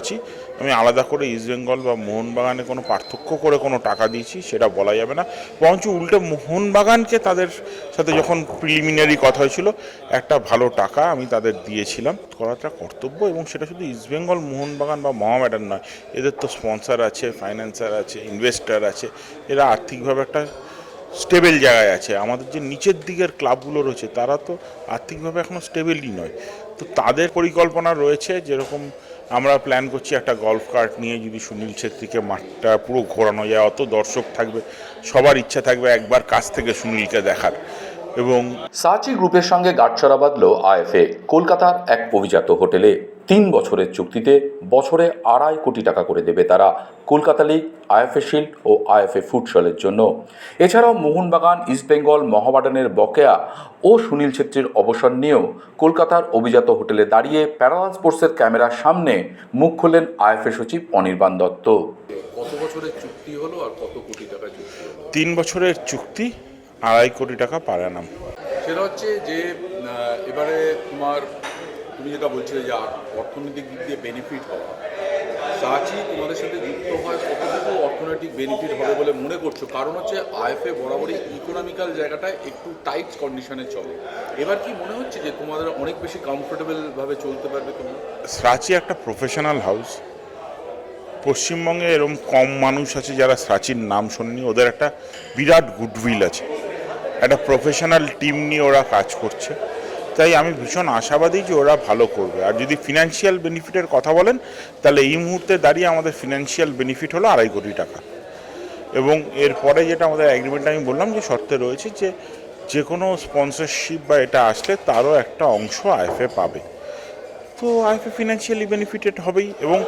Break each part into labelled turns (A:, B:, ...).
A: আছি। আমি আলাদা করে ইস্টবেঙ্গল বা মোহনবাগানে কোনো পার্থক্য করে কোনো টাকা দিয়েছি, সেটা বলা যাবে না। বরঞ্চ উল্টে মোহনবাগানকে তাদের সাথে যখন প্রিলিমিনারি কথা হয়েছিল, একটা ভালো টাকা আমি তাদের দিয়েছিলাম। করাটা কর্তব্য এবং সেটা শুধু ইস্টবেঙ্গল মোহনবাগান বা মহামেডান নয়, এদের তো স্পন্সর আছে ফাইন্যান্সার আছে ইনভেস্টার আছে, এরা আর্থিকভাবে একটা স্টেবেল জায়গায় আছে। আমাদের যে নিচের দিকের ক্লাবগুলো রয়েছে, তারা তো আর্থিকভাবে এখনও স্টেবেলই নয়। তো তাদের পরিকল্পনা রয়েছে যেরকম আমরা প্ল্যান করছি একটা গল্ফ কার্ট নিয়ে যদি সুনীল ছেত্রীকে মাঠটা পুরো ঘোরানো যায়। অত দর্শক থাকবে, সবার ইচ্ছা থাকবে একবার কাছ থেকে সুনীলকে দেখার। এবং
B: সাচি গ্রুপের সঙ্গে গাঁটছড়া বাঁধল আইএফএ, কলকাতার এক অভিজাত হোটেলে। তিন বছরের চুক্তিতে বছরে আড়াই কোটি টাকা করে দেবে তারা কলকাতা লিগ আইএফএ শিল্ড ও আইএফএ ফুটসলের জন্য। এছাড়াও মোহনবাগান ইস্টবেঙ্গল মহাবাডানের বকেয়া ও সুনীল ছেত্রীর অবসর নিয়েও কলকাতার অভিজাত হোটেলে দাঁড়িয়ে প্যারালাল স্পোর্টসের ক্যামেরার সামনে মুখ খুললেন আইএফএ সচিব অনির্বাণ দত্ত।
C: কত বছরের চুক্তি হলো আর কত কোটি টাকা চুক্তি হলো?
A: তিন বছরের চুক্তি আড়াই কোটি টাকা পার আনাম
C: সেটা হচ্ছে যে এবারে তোমার তুমি যেটা বলছিলে যে অর্থনৈতিক দিক দিয়ে বেনিফিট হওয়া। সাচি তোমাদের সাথে যুক্ত হয় কতটুকু অর্থনৈতিক বেনিফিট হবে বলে মনে করছ। কারণ হচ্ছে আইএফএ বরাবরই ইকোনমিক্যাল জায়গাটায় একটু টাইট কন্ডিশনে চলে। এবার কি মনে হচ্ছে যে তোমাদের অনেক বেশি কমফোর্টেবলভাবে চলতে পারবে তোমরা?
A: স্রাচি একটা প্রফেশনাল হাউস পশ্চিমবঙ্গে এরকম কম মানুষ আছে যারা স্রাচির নাম শোনেনি। ওদের একটা বিরাট গুডউইল আছে। একটা প্রফেশনাল টিম নিয়ে ওরা কাজ করছে। তাই আমি ভীষণ আশাবাদী যে ওরা ভালো করবে। আর যদি ফিনান্সিয়াল বেনিফিটের কথা বলেন, তাহলে এই মুহূর্তে দাঁড়িয়ে আমাদের ফিনান্সিয়াল বেনিফিট হলো আড়াই কোটি টাকা। এবং এরপরে যেটা আমাদের অ্যাগ্রিমেন্ট আমি বললাম যে শর্তে রয়েছে যে যে কোনো স্পন্সরশিপ বা এটা আসলে তারও একটা অংশ আইএফএ পাবে। তো আইএফএ ফিনান্সিয়ালি বেনিফিটেড হবেই এবং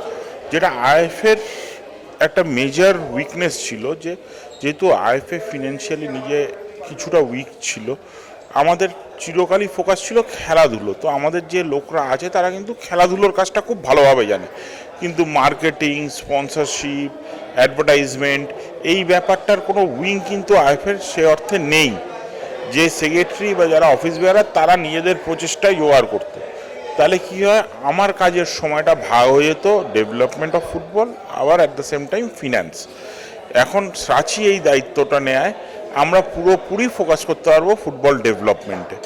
A: যেটা আইএফের একটা মেজর উইকনেস ছিল যে যেহেতু আইএফএ ফিনান্সিয়ালি নিজে কিছুটা উইক ছিল আমাদের চিরকালই ফোকাস ছিল খেলাধুলো। তো আমাদের যে লোকরা আছে, তারা কিন্তু খেলাধুলোর কাজটা খুব ভালোভাবে জানে। কিন্তু মার্কেটিং স্পন্সরশিপ অ্যাডভার্টাইজমেন্ট এই ব্যাপারটার কোনো উইং কিন্তু আইএফের সে অর্থে নেই। যে সেক্রেটারি বা যারা অফিস বেয়ারার তারা নিজেদের প্রচেষ্টায় জোগাড় করতো। তাহলে কি হয়, আমার কাজের সময়টা ভাগ হয়ে যেত ডেভেলপমেন্ট অফ ফুটবল আবার at the same time finance এখন সাচি এই দায়িত্বটা নেয় আমরা পুরোপুরি ফোকাস করতে পারব ফুটবল ডেভেলপমেন্টে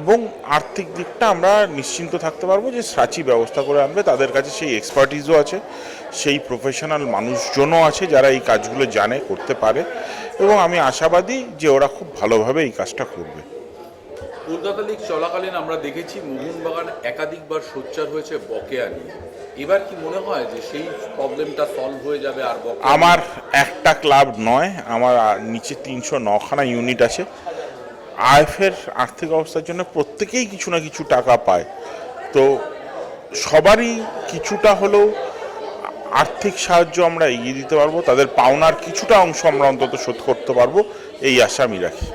A: এবং আর্থিক দিকটা আমরা নিশ্চিন্ত থাকতে পারব যে সাচি ব্যবস্থা করে আনবে, তাদের কাছে সেই এক্সপার্টিসও আছে, সেই প্রফেশনাল মানুষজনও আছে যারা এই কাজগুলো জানে, করতে পারে। এবং আমি আশাবাদী যে ওরা খুব ভালোভাবে এই কাজটা করবে।
C: কলকাতা লিগ চলাকালীন আমরা দেখেছি মোহনবাগান একাধিকবার সোচ্চার হয়েছে বকেয়া নিয়ে। এবার কি মনে হয় যে সেই প্রবলেমটা সলভ হয়ে যাবে আর
A: আমার একটা ক্লাব নয়, আমার নিচে তিনশো নখানা ইউনিট আছে। আইএফের আর্থিক অবস্থার জন্য প্রত্যেকেই কিছু না কিছু টাকা পায়। তো সবারই কিছুটা হলেও আর্থিক সাহায্য আমরা এগিয়ে দিতে পারব, তাদের পাওনার কিছুটা অংশ আমরা অন্তত শোধ করতে পারব, এই আশা আমি রাখি।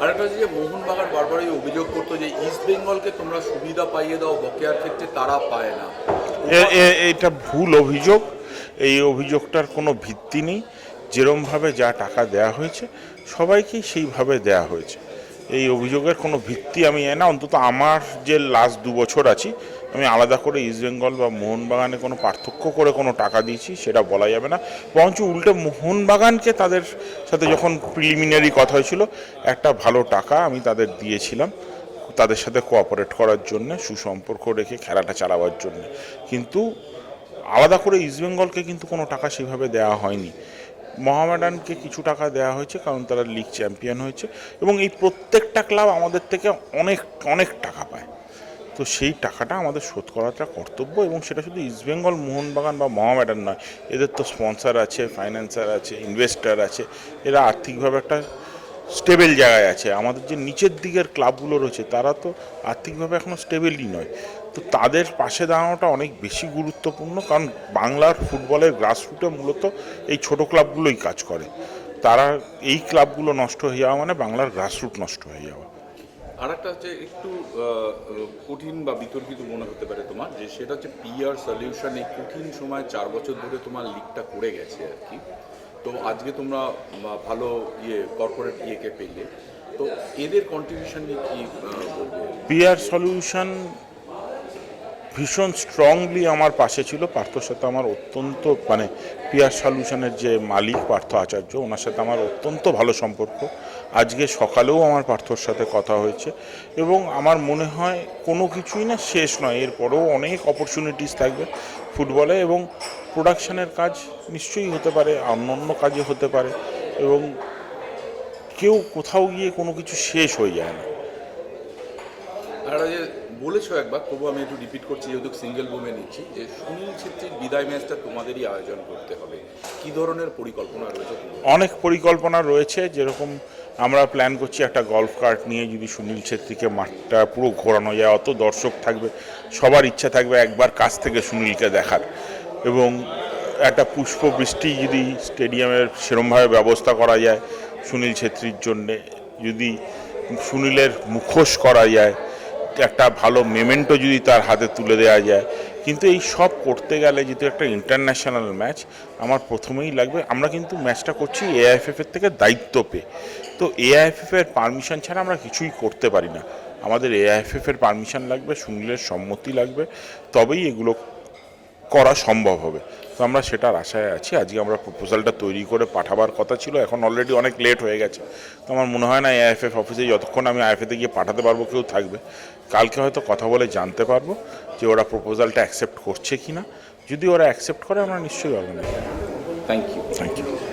C: আরেকটা হচ্ছে যে মোহনবাগান এই অভিযোগ করতো যে ইস্ট বেঙ্গলকে তোমরা সুবিধা পাইয়ে দাও, বকেয়ার ক্ষেত্রে তারা পায় না।
A: এটা ভুল অভিযোগ। এই অভিযোগটার কোনো ভিত্তি নেই। যেরমভাবে যা টাকা দেয়া হয়েছে, সবাইকেই সেইভাবে দেয়া হয়েছে। এই অভিযোগের কোনো ভিত্তি আমি এ না, অন্তত আমার যে লাস্ট দু বছর আছি, আমি আলাদা করে ইস্টবেঙ্গল বা মোহনবাগানে কোনো পার্থক্য করে কোনো টাকা দিয়েছি, সেটা বলা যাবে না। বরঞ্চ উল্টে মোহনবাগানকে তাদের সাথে যখন প্রিলিমিনারি কথা হয়েছিল, একটা ভালো টাকা আমি তাদের দিয়েছিলাম, তাদের সাথে কোঅপারেট করার জন্য, সুসম্পর্ক রেখে খেলাটা চালাবার জন্য। কিন্তু আলাদা করে ইস্টবেঙ্গলকে কিন্তু কোনো টাকা সেভাবে দেওয়া হয়নি। মহামেডানকে কিছু টাকা দেওয়া হয়েছে, কারণ তারা লিগ চ্যাম্পিয়ন হয়েছে, এবং এই প্রত্যেকটা ক্লাব আমাদের থেকে অনেক অনেক টাকা পায়। তো সেই টাকাটা আমাদের শোধ করাটা কর্তব্য, এবং সেটা শুধু ইস্টবেঙ্গল মোহনবাগান বা মহামেডান নয়, এদের তো স্পন্সর আছে ফাইন্যান্সার আছে ইনভেস্টার আছে, এরা আর্থিকভাবে একটা স্টেবেল জায়গায় আছে। আমাদের যে নিচের দিকের ক্লাবগুলো রয়েছে, তারা তো আর্থিকভাবে এখনও স্টেবেলই নয়। তো তাদের পাশে দাঁড়ানোটা অনেক বেশি গুরুত্বপূর্ণ কারণ বাংলার ফুটবলের গ্রাসরুটে মূলত এই ছোট ক্লাবগুলোই কাজ করে। তারা এই ক্লাবগুলো নষ্ট হয়ে যাওয়া মানে বাংলার গ্রাসরুট নষ্ট হয়ে যাওয়া।
C: আর একটা হচ্ছে একটু কঠিন বা বিতর্কিত মনে হতে পারে তোমার যে সেটা হচ্ছে পিআর সলিউশন এই কঠিন সময় চার বছর ধরে তোমার লিগটা করে গেছে আর কি। তো আজকে তোমরা ভালো ইয়ে কর্পোরেট ইয়েকে পেলে। তো এদের কন্ট্রিবিউশন নিয়ে কি
A: পিয়ার সলিউশন ভীষণ স্ট্রংলি আমার পাশে ছিল। পার্থর সাথে আমার অত্যন্ত মানে পিয়ার সলিউশনের যে মালিক পার্থ আচার্য, ওনার সাথে আমার অত্যন্ত ভালো সম্পর্ক। আজকে সকালেও আমার পার্থর সাথে কথা হয়েছে এবং আমার মনে হয় কোনো কিছুই না শেষ নয়। এরপরেও অনেক অপরচুনিটিস থাকবে ফুটবলে এবং প্রোডাকশানের কাজ নিশ্চয়ই হতে পারে অন্য অন্য কাজে হতে পারে এবং কেউ কোথাও গিয়ে কোনো কিছু শেষ হয়ে যায় না।
C: আর বলেছ একবার তবু আমি একটু রিপিট করছি, যেহেতু সিঙ্গেল বুমে নিচ্ছি, যে সুনীল ছেত্রীর বিদায় ম্যাচটা তোমাদেরই আয়োজন করতে হবে। কি ধরনের পরিকল্পনা রয়েছে
A: অনেক পরিকল্পনা রয়েছে, যেরকম আমরা প্ল্যান করছি একটা গলফ কার্ট নিয়ে যদি সুনীল ছেত্রীকে মাঠটা পুরো ঘোরানো যায়, অত দর্শক থাকবে, সবার ইচ্ছা থাকবে একবার কাছ থেকে সুনীলকে দেখার। এবং একটা পুষ্পবৃষ্টি যদি স্টেডিয়ামের সেরমভাবে ব্যবস্থা করা যায় সুনীল ছেত্রীর জন্যে, যদি সুনীলের মুখোশ করা যায় একটা ভালো মেমেন্টও যদি তার হাতে তুলে দেওয়া যায়। কিন্তু এই সব করতে গেলে যেহেতু একটা ইন্টারন্যাশনাল ম্যাচ আমার প্রথমেই লাগবে আমরা কিন্তু ম্যাচটা করছি এআইএফএফ এর থেকে দায়িত্ব পেয়ে। তো এআইএফএফ এর পারমিশন ছাড়া আমরা কিছুই করতে পারি না। আমাদের এআইএফএফ এর পারমিশন লাগবে সুনীলের সম্মতি লাগবে, তবেই এগুলো করা সম্ভব হবে। তো আমরা সেটার আশায় আছি। আজকে আমরা প্রপোজালটা তৈরি করে পাঠাবার কথা ছিল। এখন অলরেডি অনেক লেট হয়ে গেছে। তো আমার মনে হয় না এআইএফএফ অফিসে যতক্ষণ আমি আইএফএতে গিয়ে পাঠাতে পারব কেউ থাকবে। কালকে হয়তো কথা বলে জানতে পারব যে ওরা প্রপোজালটা অ্যাকসেপ্ট করছে কি না যদি ওরা অ্যাকসেপ্ট করে আমরা নিশ্চয়ই organise
B: thank you
A: thank you